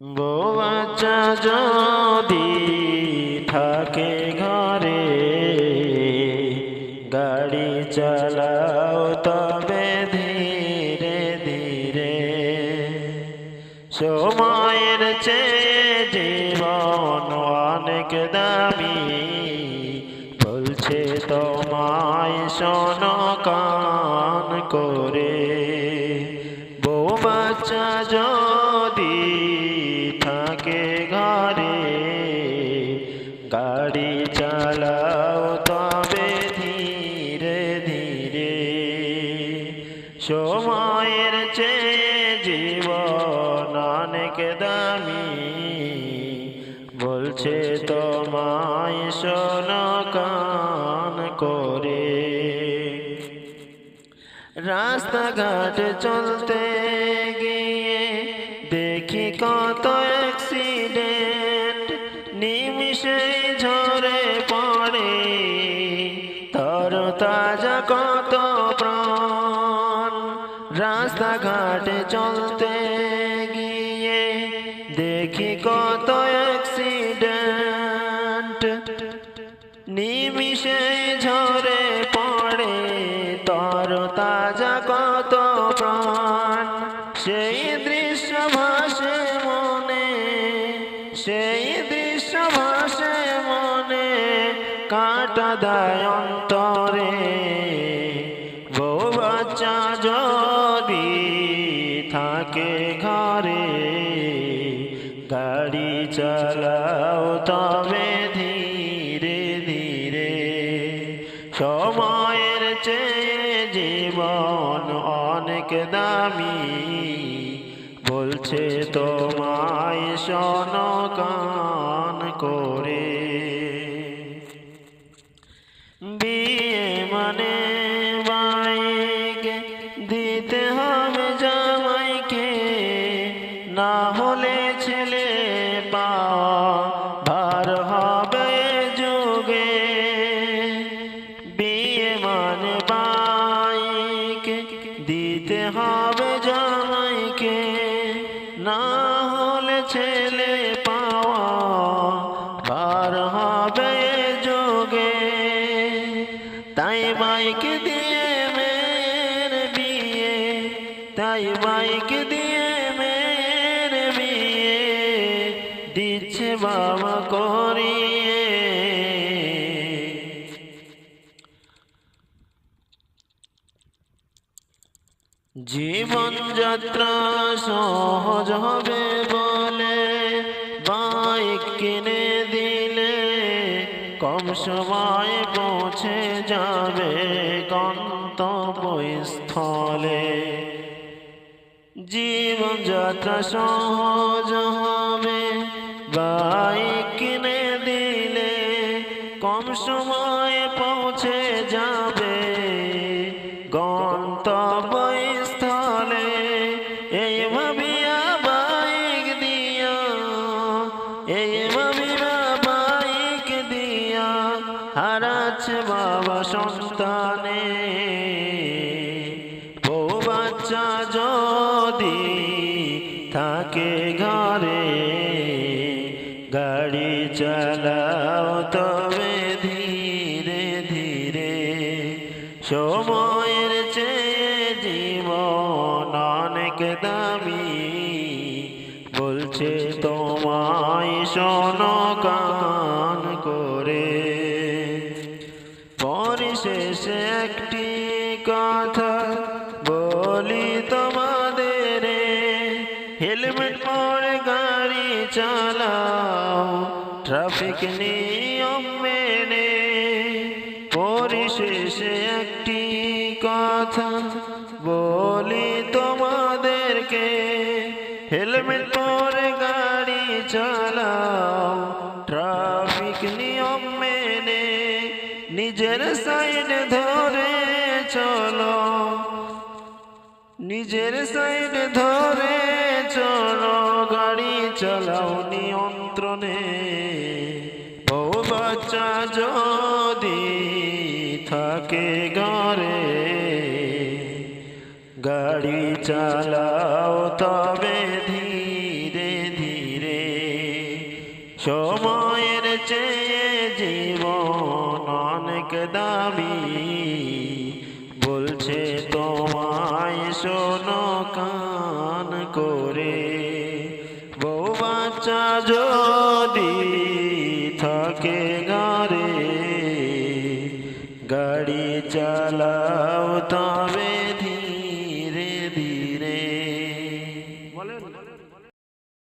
বাচ্চা যদি থাকে ঘরে, গাড়ি চালাও তবে ধীরে ধীরে। সময়ের চেয়ে জীবন অনেক দামি, বলছে তোমায় শোনো কান করে। সময়ের চেয়ে জীবন অনেক দামি। বলছে তোমায় শোনো কান করে। রাস্তাঘাট চলতে গিয়ে দেখি কত অ্যাক্সিডেন্ট নিমিষে ঝরে পড়ে। তর তাজা রাস্তাঘাট চলতে গিয়ে দেখি কত অ্যাক্সিডেন্ট নিমিষে ঝরে পড়ে তর তাজা কত প্রাণ। সেই দৃশ্য ভাসে মনে, সেই দৃশ্য ভাসে মনে, কাটা দেয় থাকে ঘরে। গাড়ি চালাও তবে ধীরে ধীরে। সময়ের চেয়ে জীবন অনেক দামি। বলছে তোমায় শোনো কান করে। বিয়ে না হলে ছেলে পাওয়া ভার হবে যুগে। বিয়ে মানে বাইক দিতে হবে জামাইকে। না হলে ছেলে পাওয়া ভার হবে যুগে। তাই বাইক দিয়ে মেয়ের বিয়ে, তাই বাইক দিয়ে বাবা করিয়ে। জীবনযাত্রা সহজ হবে বলে বাইক কিনে দিলে কম সময় পৌঁছে যাবে গন্তব্যস্থলে। জীবনযাত্রা সহজ হবে বাইক কিনে দিলে কম সময়ে পৌঁছে যাবে। গন্তব্যস্থলে এই ভাবিয়া বাইক দিয়া এই ভাবিয়া বাইক দিয়া। হারাচ্ছে বাবা সন্তানে। গাড়ি চালাও তবে ধীরে ধীরে সময়ের চেয়ে জীবন অনেক দামি। বলছে তোমায় শোনো কান করে। পরিশেষে একটি কথা বলি চালাও। ট্রাফিক নিয়ম মেনে পরিশেষে একটি কথা বলি তোমাদেরকে। হেলমেট পরে গাড়ি চালাও। ট্রাফিক নিয়ম মেনে নিজের সাইড ধরে চলো। নিজের সাইড ধরে চলো, গাড়ি চালাও নিয়ন্ত্রণে। বউ বাচ্চা যদি থাকে ঘরে, গাড়ি চালাও তবে ধীরে ধীরে। সময়ের চেয়ে জীবন অনেক দামি। বলছে তোমায় শোনো কান যদি থাকে গারে গাড়ি চালাও ধীরে